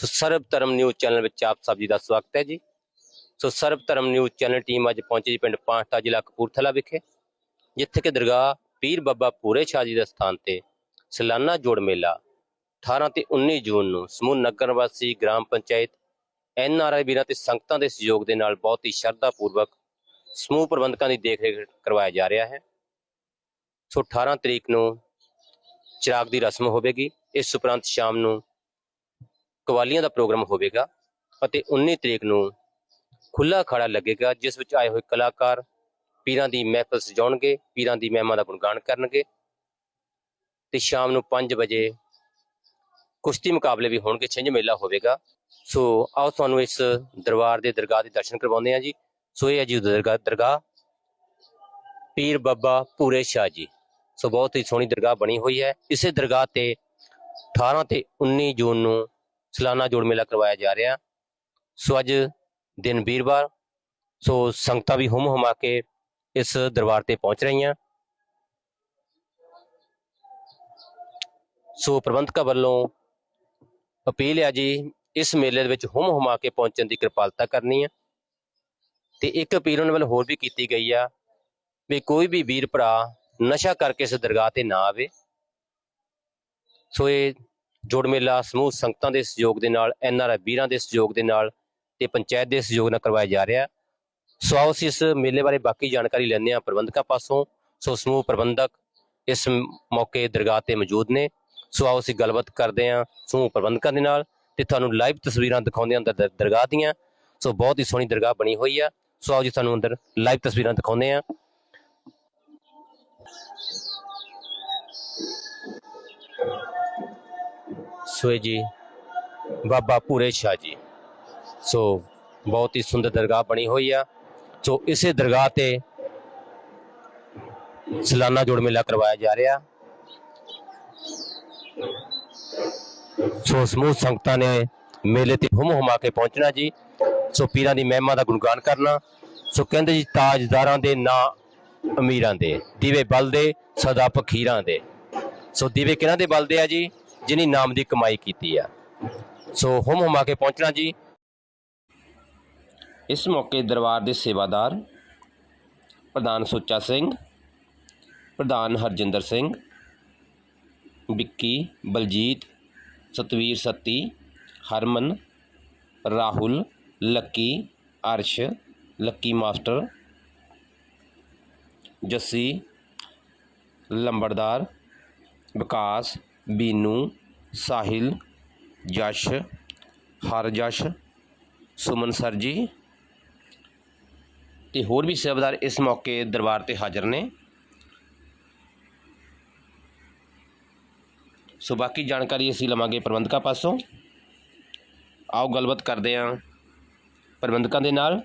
ਸੋ ਸਰਬ ਧਰਮ news channel ਵਿੱਚ ਆਪ ਸਭ ਜੀ ਦਾ ਸਵਾਗਤ ਹੈ ਜੀ। ਸੋ ਸਰਬ ਧਰਮ ਨਿਊਜ਼ ਚੈਨਲ ਟੀਮ ਅੱਜ ਪਹੁੰਚੀ ਪਿੰਡ ਪਾਂਟਾ ਜ਼ਿਲ੍ਹਾ ਕਪੂਰਥਲਾ ਵਿਖੇ, ਜਿੱਥੇ ਕਿ ਦਰਗਾਹ ਪੀਰ ਬਾਬਾ ਪੂਰੇ ਸ਼ਾਹ ਜੀ ਦੇ ਸਥਾਨ ਤੇ ਸਾਲਾਨਾ ਜੋੜ ਮੇਲਾ 18 ਤੇ 19 ਜੂਨ ਨੂੰ ਸਮੂਹ ਨਗਰ ਵਾਸੀ ਗ੍ਰਾਮ ਪੰਚਾਇਤ ਐਨ ਆਰ ਆਈ ਵੀਰਾਂ ਤੇ ਸੰਗਤਾਂ ਦੇ ਸਹਿਯੋਗ ਦੇ ਨਾਲ ਬਹੁਤ ਹੀ ਸ਼ਰਧਾ ਪੂਰਵਕ ਸਮੂਹ ਪ੍ਰਬੰਧਕਾਂ ਦੀ ਦੇਖਰੇਖ ਕਰਵਾਇਆ ਜਾ ਰਿਹਾ ਹੈ। ਸੋ 18 ਤਰੀਕ ਨੂੰ ਚਿਰਾਗ ਦੀ ਰਸਮ ਹੋਵੇਗੀ। ਇਸ ਉਪਰੰਤ ਸ਼ਾਮ ਨੂੰ ਕਵਾਲੀਆਂ ਦਾ ਪ੍ਰੋਗਰਾਮ ਹੋਵੇਗਾ ਅਤੇ 19 ਤਰੀਕ ਨੂੰ ਖੁੱਲਾ ਅਖਾੜਾ ਲੱਗੇਗਾ, ਜਿਸ ਵਿੱਚ ਆਏ ਹੋਏ ਕਲਾਕਾਰ ਪੀਰਾਂ ਦੀ ਮਹਿਫਲ ਸਜਾਉਣਗੇ, ਪੀਰਾਂ ਦੀ ਮਹਿਮਾ ਦਾ ਗੁਣਗਾਨ ਕਰਨਗੇ ਤੇ ਸ਼ਾਮ ਨੂੰ 5 ਵਜੇ ਕੁਸ਼ਤੀ ਮੁਕਾਬਲੇ ਵੀ ਹੋਣਗੇ, ਛਿੰਝ ਮੇਲਾ ਹੋਵੇਗਾ। ਸੋ ਆਓ ਤੁਹਾਨੂੰ ਇਸ ਦਰਬਾਰ ਦੇ ਦਰਗਾਹ ਦੇ ਦਰਸ਼ਨ ਕਰਵਾਉਂਦੇ ਹਾਂ ਜੀ। ਸੋ ਇਹ ਹੈ ਜੀ ਦਰਗਾਹ ਦਰਗਾਹ ਪੀਰ ਬਾਬਾ ਪੂਰੇ ਸ਼ਾਹ ਜੀ। ਸੋ ਬਹੁਤ ਹੀ ਸੋਹਣੀ ਦਰਗਾਹ ਬਣੀ ਹੋਈ ਹੈ। ਇਸੇ ਦਰਗਾਹ ਤੇ 18 ਤੇ 19 ਜੂਨ ਨੂੰ ਸਲਾਨਾ ਜੋੜ ਮੇਲਾ ਕਰਵਾਇਆ ਜਾ ਰਿਹਾ। ਸੋ ਅੱਜ ਦਿਨ ਵੀਰਵਾਰ, ਸੋ ਸੰਗਤਾਂ ਵੀ ਹੁਮ ਹੁਮਾ ਕੇ ਇਸ ਦਰਬਾਰ ਤੇ ਪਹੁੰਚ ਰਹੀਆਂ। ਸੋ ਪ੍ਰਬੰਧਕਾਂ ਵੱਲੋਂ ਅਪੀਲ ਹੈ ਜੀ, ਇਸ ਮੇਲੇ ਦੇ ਵਿੱਚ ਹੁਮ ਹੁਮਾ ਕੇ ਪਹੁੰਚਣ ਦੀ ਕਿਰਪਾਲਤਾ ਕਰਨੀ ਹੈ। ਤੇ ਇੱਕ ਅਪੀਲ ਉਹਨਾਂ ਵੱਲੋਂ ਹੋਰ ਵੀ ਕੀਤੀ ਗਈ ਆ ਵੀ ਕੋਈ ਵੀ ਵੀਰ ਭਰਾ ਨਸ਼ਾ ਕਰਕੇ ਇਸ ਦਰਗਾਹ ਤੇ ਨਾ ਆਵੇ। ਸੋ ਇਹ ਜੋੜ ਮੇਲਾ ਸਮੂਹ ਸੰਗਤਾਂ ਦੇ ਸਹਿਯੋਗ ਦੇ ਨਾਲ, ਐਨ ਆਰ ਆਈ ਵੀਰਾਂ ਦੇ ਸਹਿਯੋਗ ਦੇ ਨਾਲ ਤੇ ਪੰਚਾਇਤ ਦੇ ਸਹਿਯੋਗ ਨਾਲ ਕਰਵਾਇਆ ਜਾ ਰਿਹਾ। ਸੋ ਆਓ ਅਸੀਂ ਇਸ ਮੇਲੇ ਬਾਰੇ ਬਾਕੀ ਜਾਣਕਾਰੀ ਲੈਂਦੇ ਹਾਂ ਪ੍ਰਬੰਧਕਾਂ ਪਾਸੋਂ। ਸੋ ਸਮੂਹ ਪ੍ਰਬੰਧਕ ਇਸ ਮੌਕੇ ਦਰਗਾਹ ਤੇ ਮੌਜੂਦ ਨੇ। ਸੋ ਆਓ ਅਸੀਂ ਗੱਲਬਾਤ ਕਰਦੇ ਹਾਂ ਸਮੂਹ ਪ੍ਰਬੰਧਕਾਂ ਦੇ ਨਾਲ ਤੇ ਤੁਹਾਨੂੰ ਲਾਈਵ ਤਸਵੀਰਾਂ ਦਿਖਾਉਂਦੇ ਹਾਂ ਅੰਦਰ ਦਰ- ਦਰਗਾਹ ਦੀਆਂ। ਸੋ ਬਹੁਤ ਹੀ ਸੋਹਣੀ ਦਰਗਾਹ ਬਣੀ ਹੋਈ ਆ। ਸੋ ਆਓ ਜੀ, ਤੁਹਾਨੂੰ ਅੰਦਰ ਲਾਈਵ ਤਸਵੀਰਾਂ ਦਿਖਾਉਂਦੇ ਹਾਂ। ਸੋ ਇਹ ਜੀ, ਬਾਬਾ ਪੂਰੇ ਸ਼ਾਹ ਜੀ। ਸੋ ਬਹੁਤ ਹੀ ਸੁੰਦਰ ਦਰਗਾਹ ਬਣੀ ਹੋਈ ਆ। ਸੋ ਇਸੇ ਦਰਗਾਹ ਤੇ ਸਲਾਨਾ ਜੋੜ ਮੇਲਾ ਕਰਵਾਇਆ ਜਾ ਰਿਹਾ। ਸੋ ਸਮੂਹ ਸੰਗਤਾਂ ਨੇ ਮੇਲੇ ਤੇ ਹੁਮ ਹੁਮਾ ਕੇ ਪਹੁੰਚਣਾ ਜੀ। ਸੋ ਪੀਰਾਂ ਦੀ ਮਹਿਮਾ ਦਾ ਗੁਣਗਾਨ ਕਰਨਾ। ਸੋ ਕਹਿੰਦੇ ਜੀ, ਤਾਜਦਾਰਾਂ ਦੇ ਨਾਂ ਅਮੀਰਾਂ ਦੇ, ਦੀਵੇ ਬਲਦੇ, ਸਦਾ ਫਕੀਰਾਂ ਦੇ। ਸੋ ਦੀਵੇ ਕਿਹਨਾਂ ਦੇ ਬਲਦੇ ਆ ਜੀ? ਜਿਨੀ ਨਾਮ ਦੀ ਕਮਾਈ ਕੀਤੀ ਆ। ਸੋ ਹੁਮ ਹੁਮਾ ਕੇ ਪਹੁੰਚਣਾ ਜੀ। ਇਸ ਮੌਕੇ ਦਰਬਾਰ ਦੇ ਸੇਵਾਦਾਰ ਪ੍ਰਧਾਨ ਸੁੱਚਾ ਸਿੰਘ, ਪ੍ਰਧਾਨ ਹਰਜਿੰਦਰ ਸਿੰਘ, ਵਿੱਕੀ, ਬਲਜੀਤ, ਸਤਵੀਰ ਸੱਤੀ, ਹਰਮਨ, ਰਾਹੁਲ, ਲੱਕੀ, ਅਰਸ਼, ਲੱਕੀ ਮਾਸਟਰ, ਜੱਸੀ, ਲੰਬੜਦਾਰ, ਵਿਕਾਸ ਬੀਨੂ, ਸਾਹਿਲ, ਜਸ਼, ਹਰਜਸ਼, ਸੁਮਨ ਸਰ ਜੀ ਤੇ ਹੋਰ ਵੀ ਸੇਵਾਦਾਰ ਇਸ ਮੌਕੇ ਦਰਬਾਰ ਤੇ ਹਾਜ਼ਰ ਨੇ। ਸੋ ਬਾਕੀ ਜਾਣਕਾਰੀ ਅਸੀਂ ਲਵਾਂਗੇ ਪ੍ਰਬੰਧਕਾਂ ਪਾਸੋਂ। ਆਓ ਗੱਲਬਾਤ ਕਰਦੇ ਹਾਂ ਪ੍ਰਬੰਧਕਾਂ ਦੇ ਨਾਲ।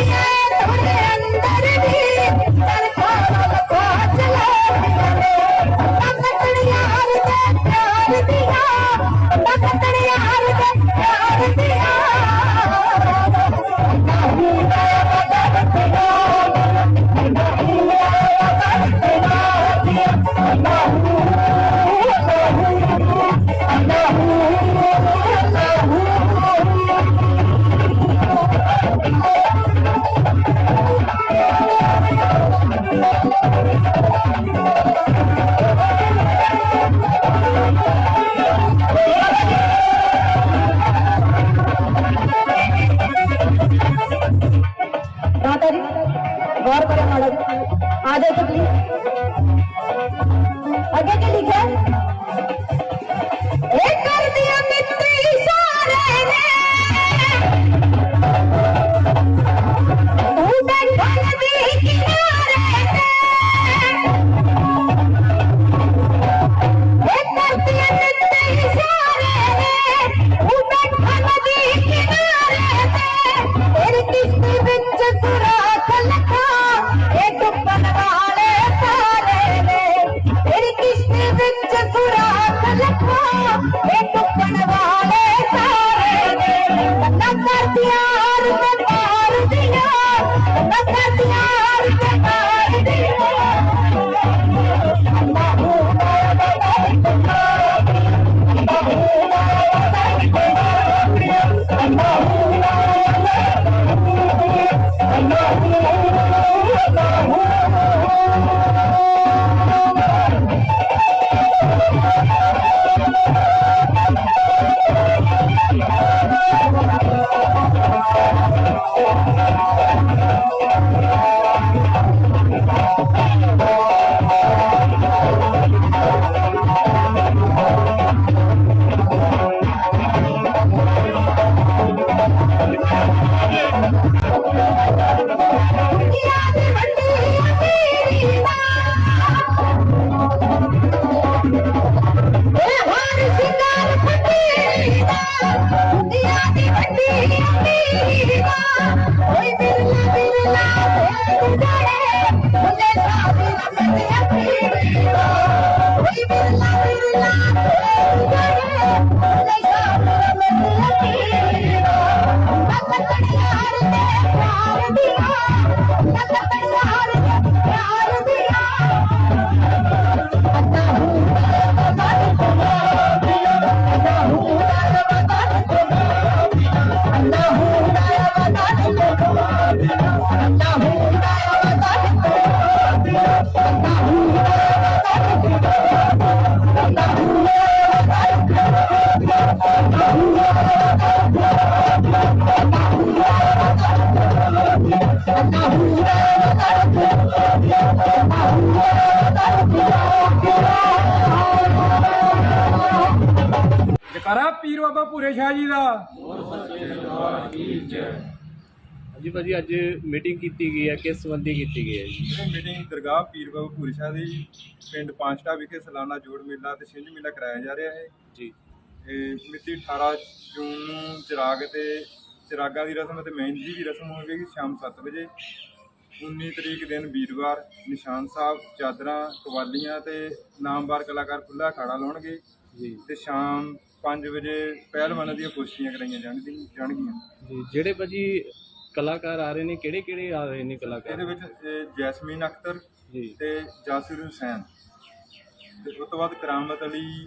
Yeah. Oh, my God. ਜਕਾਰਾ ਪੀਰ ਬਾਬਾ ਭੂਰੇ ਸ਼ਾਹ ਜੀ ਦਾ। ਜੀ ਭਾਜੀ ਅੱਜ ਮੀਟਿੰਗ ਕੀਤੀ ਗਈ ਹੈ ਕਿਸ ਸੰਬੰਧੀ ਕੀਤੀ ਗਈ ਹੈ ਜੀ? ਇਹ ਮੀਟਿੰਗ ਦਰਗਾਹ ਪੀਰ ਬਾਬਾ ਭੂਰੇ ਸ਼ਾਹ ਦੀ ਪਿੰਡ ਪਾਂਚਟਾ ਵਿਖੇ ਸਾਲਾਨਾ ਜੋੜ ਮੇਲਾ ਤੇ ਛਿੰਝ ਮੇਲਾ ਕਰਾਇਆ ਜਾ ਰਿਹਾ ਹੈ। ਜੀ। ਇਹ ਮਿਤੀ 18 ਜੂਨ ਨੂੰ ਚਿਰਾਗ ਤੇ ਚਿਰਾਗਾਂ ਦੀ ਰਸਮ ਅਤੇ ਮਹਿੰਦੀ ਦੀ ਰਸਮ ਹੋਵੇਗੀ ਸ਼ਾਮ 7 ਵਜੇ। 19 ਤਰੀਕ ਦਿਨ ਵੀਰਵਾਰ ਨਿਸ਼ਾਨ ਸਾਹਿਬ ਚਾਦਰਾਂ ਕਵਾਲੀਆਂ ਤੇ ਨਾਮਵਾਰ ਕਲਾਕਾਰ ਖੁੱਲਾ ਅਖਾੜਾ ਲਾਉਣਗੇ। ਜੀ। ਤੇ ਸ਼ਾਮ 5 ਵਜੇ ਪਹਿਲਵਾਨਾਂ ਦੀਆਂ ਕੁਸ਼ਤੀਆਂ ਕਰਾਈਆਂ ਜਾਣਗੀਆਂ ਜਾਣਗੀਆਂ। ਜੀ ਜਿਹੜੇ ਭਾਜੀ ਕਲਾਕਾਰ ਆ ਰਹੇ ਨੇ ਕਿਹੜੇ ਕਿਹੜੇ ਆ ਰਹੇ ਨੇ ਕਲਾਕਾਰ? ਇਹਦੇ ਵਿੱਚ ਅਹ, ਜੈਸਮੀਨ ਅਖਤਰ ਜੀ। ਤੇ ਜਾਸਿਰ ਹੁਸੈਨ। ਤੇ ਉਸ ਤੋਂ ਬਾਅਦ ਕਰਾਮਤ ਅਲੀ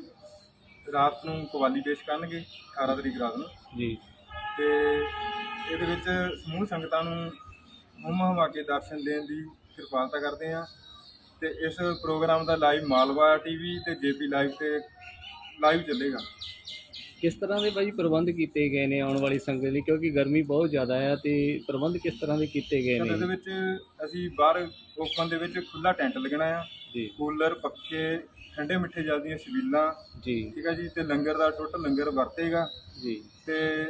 ਰਾਤ ਨੂੰ ਕਵਾਲੀ ਪੇਸ਼ ਕਰਨਗੇ 18 ਤਰੀਕ ਰਾਤ ਨੂੰ। ਜੀ। ਤੇ ਇਹਦੇ ਵਿੱਚ ਸਮੂਹ ਸੰਗਤਾਂ ਨੂੰ ਹੁਮ ਹਮਾ ਕੇ ਦਰਸ਼ਨ ਦੇਣ ਦੀ ਕਿਰਪਾਲਤਾ ਕਰਦੇ ਆ ਤੇ ਇਸ ਪ੍ਰੋਗਰਾਮ ਦਾ ਲਾਈਵ ਮਾਲਵਾ ਟੀਵੀ ਤੇ ਜੇਪੀ ਲਾਈਵ ਤੇ ਲਾਈਵ ਚੱਲੇਗਾ। ਕਿਸ ਤਰ੍ਹਾਂ ਦੇ ਭਾਜੀ ਪ੍ਰਬੰਧ ਕੀਤੇ ਗਏ ਨੇ ਆਉਣ ਵਾਲੀ ਸੰਗਤ ਲਈ? ਕਿਉਂਕਿ ਗਰਮੀ ਬਹੁਤ ਜ਼ਿਆਦਾ ਹੈ ਤੇ ਪ੍ਰਬੰਧ ਕਿਸ ਤਰ੍ਹਾਂ ਦੇ ਕੀਤੇ ਗਏ ਤੇ ਇਹਦੇ ਨੇ ਵਿੱਚ ਅਸੀਂ ਬਾਹਰ ਓਪਨ ਦੇ ਵਿੱਚ ਖੁੱਲਾ ਟੈਂਟ ਲੱਗਣਾ ਆ। ਜੀ। ਕੂਲਰ ਪੱਖੇ ਠੰਡੇ ਮਿੱਠੇ ਜਲ ਦੀਆਂ ਛਬੀਲਾਂ ਜੀ। ਠੀਕ ਹੈ ਜੀ ਤੇ ਲੰਗਰ ਦਾ ਟੋਟਲ ਲੰਗਰ ਵਰਤੇਗਾ। ਜੀ। ਤੇ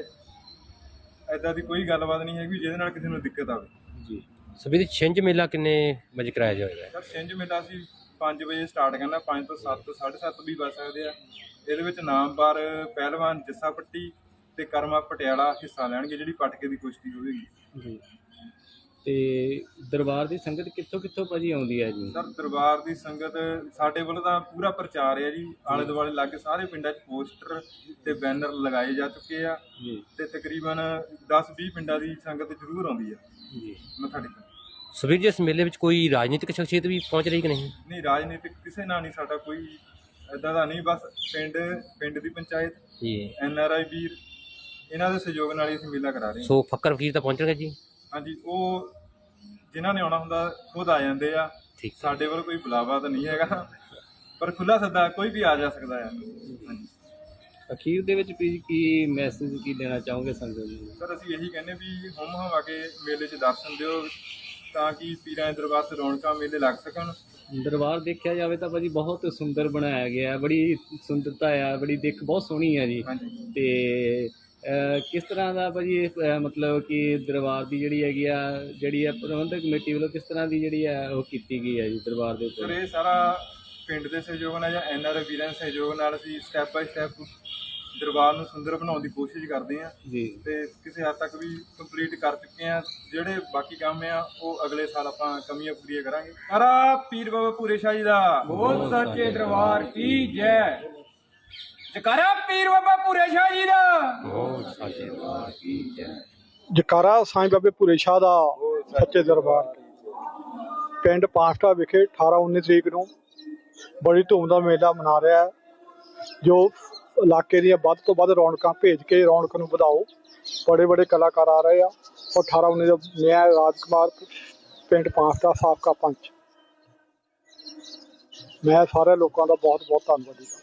ਐਦਾਂ ਦੀ ਕੋਈ ਗੱਲਬਾਤ ਨਹੀਂ ਹੈਗੀ ਜਿਹਦੇ ਨਾਲ ਕਿਸੇ ਨੂੰ ਦਿੱਕਤ ਆਵੇ। ਜੀ। ਸਭੀ ਛਿੰਝ ਮੇਲਾ ਕਿੰਨੇ ਵਜੇ ਕਰਾਇਆ ਜਾਏਗਾ ਸਰ ਛਿੰਝ ਮੇਲਾ ਅਸੀਂ 5 ਵਜੇ ਸਟਾਰਟ ਕਰਨਾ 5 ਤੋਂ 7 7:30 ਵੀ ਵੱਜ ਸਕਦੇ ਆ। ਇਹਦੇ ਵਿੱਚ ਨਾਮਵਾਰ ਪਹਿਲਵਾਨ ਜੱਸਾ ਪੱਟੀ ਤੇ ਕਰਮਾ ਪਟਿਆਲਾ ਹਿੱਸਾ ਲੈਣਗੇ ਜਿਹੜੀ ਪਟਕੇ ਦੀ ਕੁਸ਼ਤੀ ਹੋਵੇਗੀ। ਜੀ। ਤੇ ਦਰਬਾਰ ਦੀ ਸੰਗਤ ਕਿੱਥੋਂ ਕਿੱਥੋਂ ਭਾਜੀ ਆਉਂਦੀ ਹੈ ਜੀ? ਸਰ ਦਰਬਾਰ ਦੀ ਸੰਗਤ ਸਾਡੇ ਵੱਲੋਂ ਤਾਂ ਪੂਰਾ ਪ੍ਰਚਾਰ ਹੈ ਜੀ। ਆਲੇ ਦੁਆਲੇ ਲਾਗੇ ਸਾਰੇ ਪਿੰਡਾਂ 'ਚ ਪੋਸਟਰ ਤੇ ਬੈਨਰ ਲਗਾਏ ਜਾ ਚੁੱਕੇ ਆ। ਜੀ। ਤੇ ਤਕਰੀਬਨ 10-20 ਪਿੰਡਾਂ ਦੀ ਸੰਗਤ ਜ਼ਰੂਰ ਆਉਂਦੀ ਆ। ਜੀ। ਮੱਥਾ ਟੇਕਣ। ਸਭੀ ਜੀ ਇਸ ਮੇਲੇ ਵਿੱਚ ਕੋਈ ਰਾਜਨੀਤਿਕ ਸ਼ਖਸੀਅਤ ਵੀ ਪਹੁੰਚ ਰਹੀ ਕਿ ਨਹੀਂ? ਨਹੀਂ ਰਾਜਨੀਤਿਕ ਕਿਸੇ ਨਾਲ ਨਹੀਂ ਸਾਡਾ ਕੋਈ ਐਦਾਂ ਦਾ ਨਹੀਂ ਬਸ ਪਿੰਡ ਪਿੰਡ ਦੀ ਪੰਚਾਇਤ ਜੀ। ਐਨ ਆਰ ਆਈ ਵੀਰ ਇਹਨਾਂ ਦੇ ਸਹਿਯੋਗ ਨਾਲ ਹੀ ਅਸੀਂ ਮੇਲਾ ਕਰਾ ਰਹੇ ਹਾਂ। ਸੋ ਫੱਕਰ ਫਕੀਰ ਤਾਂ ਪਹੁੰਚਣਗੇ ਜੀ? ਹਾਂਜੀ ਉਹ ਜਿਨ੍ਹਾਂ ਨੇ ਆਉਣਾ ਹੁੰਦਾ ਖੁਦ ਆ ਜਾਂਦੇ ਆ। ਠੀਕ ਸਾਡੇ ਵੱਲ ਕੋਈ ਬੁਲਾਵਾ ਤਾਂ ਨਹੀਂ ਹੈਗਾ। ਪਰ ਖੁੱਲਾ ਸੱਦਾ ਕੋਈ ਵੀ ਆ ਜਾ ਸਕਦਾ ਆ। ਹਾਂਜੀ। ਅਖੀਰ ਦੇ ਵਿੱਚ ਵੀ ਕੀ ਮੈਸੇਜ ਕੀ ਦੇਣਾ ਚਾਹੋਗੇ ਸੰਗਤ ਨੂੰ? ਸਰ ਅਸੀਂ ਇਹੀ ਕਹਿੰਦੇ ਵੀ ਹੁਮ ਹਮ ਆ ਕੇ ਮੇਲੇ 'ਚ ਦਰਸ਼ਨ ਦਿਓ ਤਾਂ ਕਿ ਪੀਰਾਂ ਦੇ ਦਰਬਾਰ ਤੇ ਰੌਣਕਾਂ ਮੇਲੇ ਲੱਗ ਸਕਣ। ਦਰਬਾਰ ਦੇਖਿਆ ਜਾਵੇ ਤਾਂ ਭਾਜੀ ਬਹੁਤ ਸੁੰਦਰ ਬਣਾਇਆ ਗਿਆ। ਹੈ ਬੜੀ ਸੁੰਦਰਤਾ ਆ ਬੜੀ ਦਿੱਖ ਬਹੁਤ ਸੋਹਣੀ ਹੈ ਜੀ। ਤੇ ਕਿਸ ਤਰ੍ਹਾਂ ਦਾ ਭਾਜੀ ਇਹ, ਮਤਲਬ ਕਿ ਦਰਬਾਰ ਦੀ ਜਿਹੜੀ ਹੈਗੀ ਆ ਜਿਹੜੀ ਹੈ ਪ੍ਰਬੰਧਕ ਕਮੇਟੀ ਵੱਲੋਂ ਕਿਸ ਤਰ੍ਹਾਂ ਦੀ ਜਿਹੜੀ ਹੈ ਉਹ ਕੀਤੀ ਗਈ ਹੈ ਜੀ ਦਰਬਾਰ ਦੇ ਸਰ ਉੱਤੇ ਇਹ ਸਾਰਾ ਪਿੰਡ ਦੇ ਸਹਿਯੋਗ ਨਾਲ ਜਾਂ ਐਨ ਆਰ ਆਈ ਵੀਰਾਂ ਦੇ ਸਹਿਯੋਗ ਨਾਲ ਅਸੀਂ ਸਟੈਪ ਬਾਈ ਸਟੈਪ ਦਰਬਾਰ ਨੂੰ ਸੁੰਦਰ ਬਣਾਉਣ ਦੀ ਕੋਸ਼ਿਸ਼ ਕਰਦੇ ਹਾਂ। ਜੀ। ਤੇ ਕਿਸੇ ਹੱਦ ਤੱਕ ਵੀ ਕੰਪਲੀਟ ਕਰ ਚੁੱਕੇ ਆ ਜਿਹੜੇ ਬਾਕੀ ਕੰਮ ਆ ਉਹ ਅਗਲੇ ਸਾਲ ਆਪਾਂ ਕਮੀਆਂ ਪੂਰੀਆਂ ਕਰਾਂਗੇ। ਸਾਰਾ ਪੀਰ ਬਾਬਾ ਪੂਰੇ ਸ਼ਾਹ ਜੀ ਦਾ। ਬੋਲ ਸੱਚੇ ਦਰਬਾਰ ਕੀ ਜੈ। ਜਕਾਰਾ ਪੀਰ ਬਾਬਾ ਭੂਰੇ ਸ਼ਾਹ ਜੀ ਦਾ। ਜਕਾਰਾ ਸਾਈਂ ਬਾਬੇ ਭੂਰੇ ਸ਼ਾਹ ਦਾ ਸੱਚੇ ਦਰਬਾਰ ਪਿੰਡ ਪਾਂਸਟਾ ਵਿਖੇ 18 19 ਤਰੀਕ ਨੂੰ ਬੜੀ ਧੂਮ ਦਾ ਮੇਲਾ ਮਨਾ ਰਿਹਾ ਹੈ ਜੋ ਇਲਾਕੇ ਦੀਆਂ ਵੱਧ ਤੋਂ ਵੱਧ ਰੌਣਕਾਂ ਭੇਜ ਕੇ ਰੌਣਕ ਨੂੰ ਵਧਾਓ। ਬੜੇ ਬੜੇ ਕਲਾਕਾਰ ਆ ਰਹੇ ਆ ਔਰ 18 19 ਦਾ ਨਿਆਂ ਰਾਜਕੁਮਾਰ ਪਿੰਡ ਪਾਂਸਟਾ ਸਾਬਕਾ ਪੰਚ। ਮੈਂ ਸਾਰੇ ਲੋਕਾਂ ਦਾ ਬਹੁਤ ਬਹੁਤ ਧੰਨਵਾਦੀ ਹਾਂ।